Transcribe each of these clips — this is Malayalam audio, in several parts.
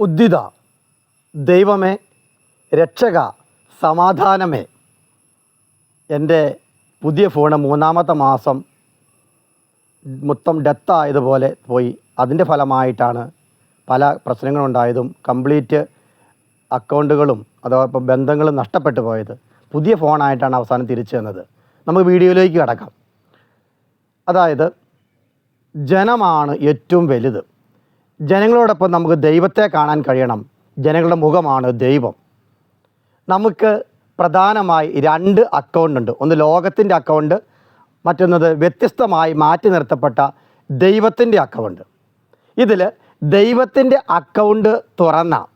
ഉദ്ദിത ദൈവമേ രക്ഷക സമാധാനമേ. എന്റെ പുതിയ ഫോണ് മൂന്നാമത്തെ മാസം മൊത്തം ഡെത്തായതുപോലെ പോയി. അതിന്റെ ഫലമായിട്ടാണ് പല പ്രശ്നങ്ങളുണ്ടായതും കംപ്ലീറ്റ് അക്കൗണ്ടുകളും അതോടൊപ്പം ബന്ധങ്ങളും നഷ്ടപ്പെട്ടു പോയത്. പുതിയ ഫോണായിട്ടാണ് അവസാനം തിരിച്ചു തന്നത് നമുക്ക് വീഡിയോയിലേക്ക് കിടക്കാം. അതായത് ജനമാണ് ഏറ്റവും വലുത്. ജനങ്ങളോടൊപ്പം നമുക്ക് ദൈവത്തെ കാണാൻ കഴിയണം. ജനങ്ങളുടെ മുഖമാണ് ദൈവം. നമുക്ക് പ്രധാനമായി രണ്ട് അക്കൗണ്ട് ഉണ്ട്. ഒന്ന് ലോകത്തിന്റെ അക്കൗണ്ട് മറ്റൊന്നത് വ്യത്യസ്തമായി മാറ്റി നിർത്തപ്പെട്ട ദൈവത്തിന്റെ അക്കൗണ്ട് ഇതിൽ ദൈവത്തിന്റെ അക്കൗണ്ട് തുറന്ന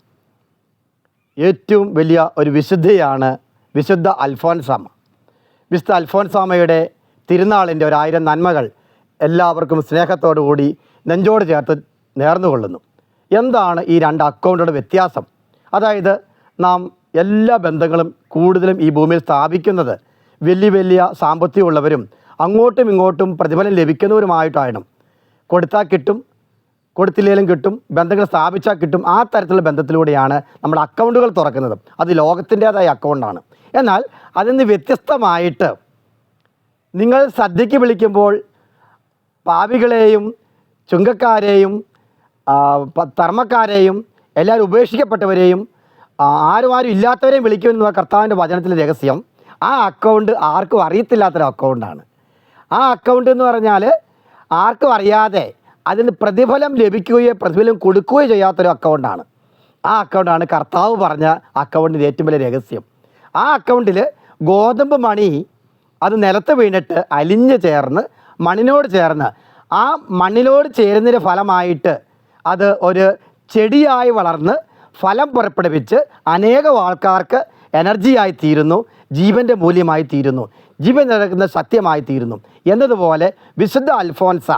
ഏറ്റവും വലിയ ഒരു വിശുദ്ധിയാണ് വിശുദ്ധ അൽഫോൻസാമ വിശുദ്ധ അൽഫോൻസാമയുടെ തിരുനാളിന്റെ ഒരായിരം നന്മകൾ എല്ലാവർക്കും സ്നേഹത്തോടു കൂടി നെഞ്ചോട് ചേർത്ത് നേർന്നുകൊള്ളുന്നു. എന്താണ് ഈ രണ്ട് അക്കൗണ്ടുകളുടെ വ്യത്യാസം? അതായത് നാം എല്ലാ ബന്ധങ്ങളും കൂടുതലും ഈ ഭൂമിയിൽ സ്ഥാപിക്കുന്നത് വലിയ വലിയ സാമ്പത്തികമുള്ളവരും അങ്ങോട്ടും ഇങ്ങോട്ടും പ്രതിഫലം ലഭിക്കുന്നവരുമായിട്ടാണ്. കൊടുത്താൽ കിട്ടും കൊടുത്തില്ലെങ്കിലും കിട്ടും ബന്ധങ്ങൾ സ്ഥാപിച്ചാൽ കിട്ടും ആ തരത്തിലുള്ള ബന്ധത്തിലൂടെയാണ് നമ്മൾ അക്കൗണ്ടുകൾ തുറക്കുന്നത്. അത് ലോകത്തിന്റേതായ അക്കൗണ്ടാണ് എന്നാൽ അതിൽ നിന്ന് വ്യത്യസ്തമായിട്ട് നിങ്ങൾ സദ്യയ്ക്ക് വിളിക്കുമ്പോൾ പാവികളെയും ചുങ്കക്കാരെയും ധർമ്മക്കാരെയും എല്ലാവരും ഉപേക്ഷിക്കപ്പെട്ടവരെയും ആരും ആരും ഇല്ലാത്തവരെയും വിളിക്കുമെന്ന് കർത്താവിന്റെ വചനത്തിലെ രഹസ്യം ആ അക്കൗണ്ട് ആർക്കും അറിയത്തില്ലാത്തൊരു അക്കൗണ്ടാണ് ആ അക്കൗണ്ട് എന്ന് പറഞ്ഞാൽ ആർക്കും അറിയാതെ അതിന് പ്രതിഫലം ലഭിക്കുകയോ പ്രതിഫലം കൊടുക്കുകയോ ചെയ്യാത്തൊരു അക്കൗണ്ടാണ് ആ അക്കൗണ്ടാണ് കർത്താവ് പറഞ്ഞ അക്കൗണ്ടിന്റെ ഏറ്റവും വലിയ രഹസ്യം. ആ അക്കൗണ്ടിൽ ഗോതമ്പ് മണി അത് നിലത്ത് വീണിട്ട് അലിഞ്ഞ് ചേർന്ന് മണ്ണിനോട് ചേർന്ന് ആ മണ്ണിനോട് ചേരുന്നതിന്റെ ഫലമായിട്ട് അത് ഒരു ചെടിയായി വളർന്ന് ഫലം പുറപ്പെടുവിച്ച് അനേകം ആൾക്കാർക്ക് എനർജിയായി തീരുന്നു ജീവന്റെ മൂല്യമായി തീരുന്നു ജീവൻ നിലനിൽക്കുന്ന സത്യമായി തീരുന്നു. എന്നതുപോലെ വിശുദ്ധ അൽഫോൻസ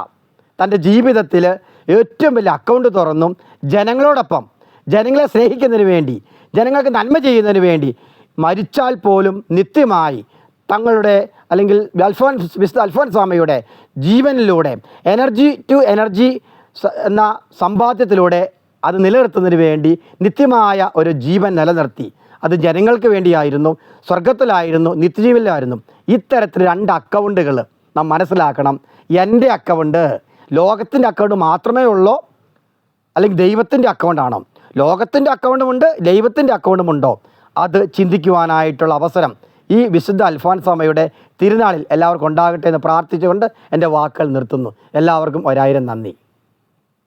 തന്റെ ജീവിതത്തിൽ ഏറ്റവും വലിയ അക്കൗണ്ട് തുറന്നും ജനങ്ങളോടൊപ്പം ജനങ്ങളെ സ്നേഹിക്കുന്നതിന് വേണ്ടി ജനങ്ങൾക്ക് നന്മ ചെയ്യുന്നതിന് വേണ്ടി മരിച്ചാൽ പോലും നിത്യമായി തങ്ങളുടെ അല്ലെങ്കിൽ അൽഫോൻസ് വിശുദ്ധ അൽഫോൻസ് സ്വാമിയുടെ ജീവനിലൂടെ എനർജി ടു എനർജി എന്ന സമ്പാദ്യത്തിലൂടെ അത് നിലനിർത്തുന്നതിന് വേണ്ടി നിത്യമായ ഒരു ജീവൻ നിലനിർത്തി. അത് ജനങ്ങൾക്ക് വേണ്ടിയായിരുന്നു സ്വർഗത്തിലായിരുന്നു നിത്യജീവനിലായിരുന്നു ഇത്തരത്തിൽ രണ്ട് അക്കൗണ്ടുകൾ നാം മനസ്സിലാക്കണം. എന്റെ അക്കൗണ്ട് ലോകത്തിന്റെ അക്കൗണ്ട് മാത്രമേ ഉള്ളൂ അല്ലെങ്കിൽ ദൈവത്തിന്റെ അക്കൗണ്ടാണോ ലോകത്തിന്റെ അക്കൗണ്ടുമുണ്ട് ദൈവത്തിന്റെ അക്കൗണ്ടുമുണ്ടോ അത് ചിന്തിക്കുവാനായിട്ടുള്ള അവസരം ഈ വിശുദ്ധ അൽഫാൻ അൽഫാൻസാമയുടെ തിരുനാളിൽ എല്ലാവർക്കും ഉണ്ടാകട്ടെ എന്ന് പ്രാർത്ഥിച്ചുകൊണ്ട് എന്റെ വാക്കുകൾ നിർത്തുന്നു. എല്ലാവർക്കും ഒരായിരം നന്ദി.